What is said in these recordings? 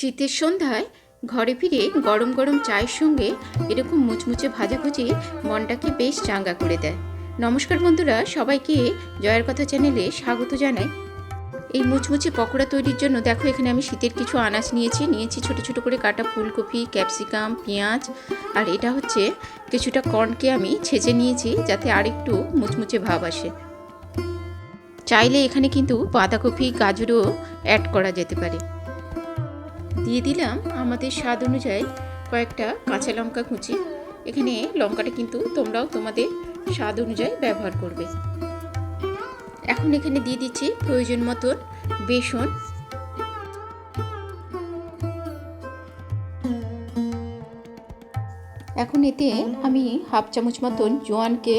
শীতের সন্ধ্যায় ঘরে ফিরে গরম গরম চায়ের সঙ্গে এরকম মুচমুচে ভাজাভুজি মনটাকে বেশ চাঙ্গা করে দেয়। নমস্কার বন্ধুরা, সবাইকে জয়ের কথা চ্যানেলে স্বাগত জানাই। এই মুচমুচে পকোড়া তৈরির জন্য দেখো, এখানে আমি শীতের কিছু আনাজ নিয়েছি। নিয়েছি ছোট ছোট করে কাটা ফুলকপি, ক্যাপসিকাম, পেঁয়াজ আর এটা হচ্ছে কিছুটা কর্নকে আমি ছেঁচে নিয়েছি যাতে আরেকটু মুচমুচে ভাব আসে। চাইলে এখানে কিন্তু বাঁধাকপি, গাজরও অ্যাড করা যেতে পারে। দিয়ে দিলাম আমাদের স্বাদ অনুযায়ী কয়েকটা কাঁচা লঙ্কা কুচি। এখানে লঙ্কাটা কিন্তু তোমরাও তোমাদের স্বাদ অনুযায়ী ব্যবহার করবে। এখন এখানে দিয়ে দিচ্ছি প্রয়োজন মতন বেসন। এখন এতে আমি হাফ চামচ মতন জোয়ানকে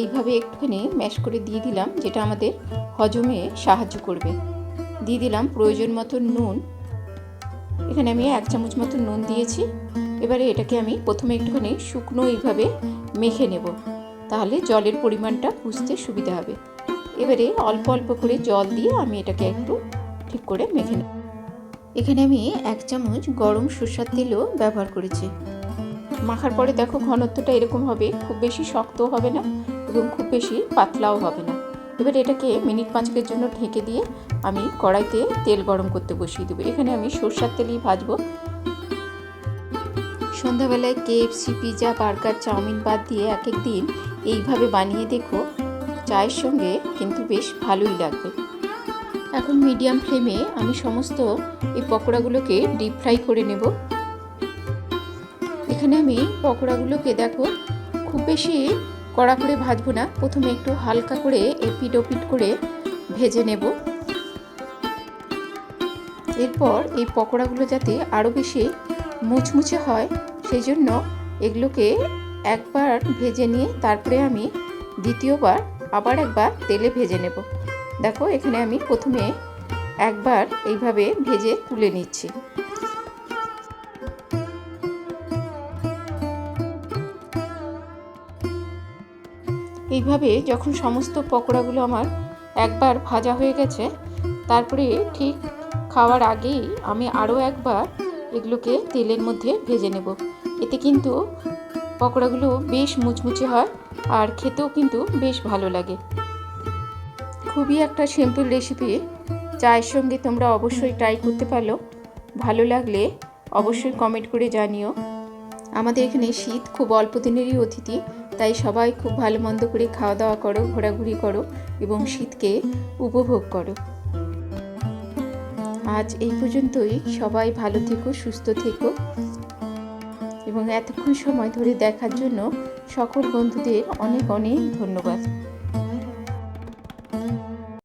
এইভাবে একটুখানি ম্যাশ করে দিয়ে দিলাম, যেটা আমাদের হজমে সাহায্য করবে। দিয়ে দিলাম প্রয়োজন মতন নুন। এখানে আমি এক চামচ মতো নুন দিয়েছি। এবারে এটাকে আমি প্রথমে একটুখানি শুকনো এইভাবে মেখে নেব। তাহলে জলের পরিমাণটা বুঝতে সুবিধা হবে। এবারে অল্প অল্প করে জল দিয়ে আমি এটাকে একটু ঠিক করে মেখে নেব। এখানে আমি এক চামচ গরম সর্ষার তেলও ব্যবহার করেছি। মাখার পরে দেখো ঘনত্বটা এরকম হবে। খুব বেশি শক্তও হবে না এবং খুব বেশি পাতলাও হবে না। এবার এটাকে মিনিট পাঁচকের জন্য ঢেকে দিয়ে আমি কড়াইতে তেল গরম করতে বসিয়ে দেবো। এখানে আমি সর্ষার তেলই ভাজবো। সন্ধ্যাবেলায় কেএফসি পিৎজা বার্গার, চাউমিন বাদ দিয়ে এক এক দিন এইভাবে বানিয়ে দেখো, চায়ের সঙ্গে কিন্তু বেশ ভালোই লাগবে। এখন মিডিয়াম ফ্লেমে আমি সমস্ত এই পকোড়াগুলোকে ডিপ ফ্রাই করে নেব। এখানে আমি পকোড়াগুলোকে দেখো, খুব বেশি কড়া করে ভাজবো না। প্রথমে একটু হালকা করে এপিট ওপিট করে ভেজে নেব। এরপর এই পকোড়াগুলো যাতে আরও বেশি মুচমুচে হয়, সেই জন্য এগুলোকে একবার ভেজে নিয়ে তারপরে আমি দ্বিতীয়বার আবার একবার তেলে ভেজে নেব। দেখো, এখানে আমি প্রথমে একবার এইভাবে ভেজে তুলে নিচ্ছি। এইভাবে যখন সমস্ত পকোড়াগুলো আমার একবার ভাজা হয়ে গেছে, তারপরে ঠিক খাওয়ার আগেই আমি আরও একবার এগুলোকে তেলের মধ্যে ভেজে নেব। এতে কিন্তু পকোড়াগুলো বেশ মুচমুচে হয় আর খেতেও কিন্তু বেশ ভালো লাগে। খুবই একটা সিম্পল রেসিপি চায়ের সঙ্গে তোমরা অবশ্যই ট্রাই করতে পারো। ভালো লাগলে অবশ্যই কমেন্ট করে জানিও। আমাদের এখানে শীত খুব অল্প দিনেরই অতিথি তাই সবাই খুব ভালো মন্দ করে খাওয়া দাওয়া করো ঘোরাঘুরি করো এবং শীতকে উপভোগ করো। আজ এই পর্যন্তই। সবাই ভালো থেকো সুস্থ থেকো। এবং এতক্ষণ সময় ধরে দেখার জন্য সকল বন্ধুদের অনেক অনেক ধন্যবাদ।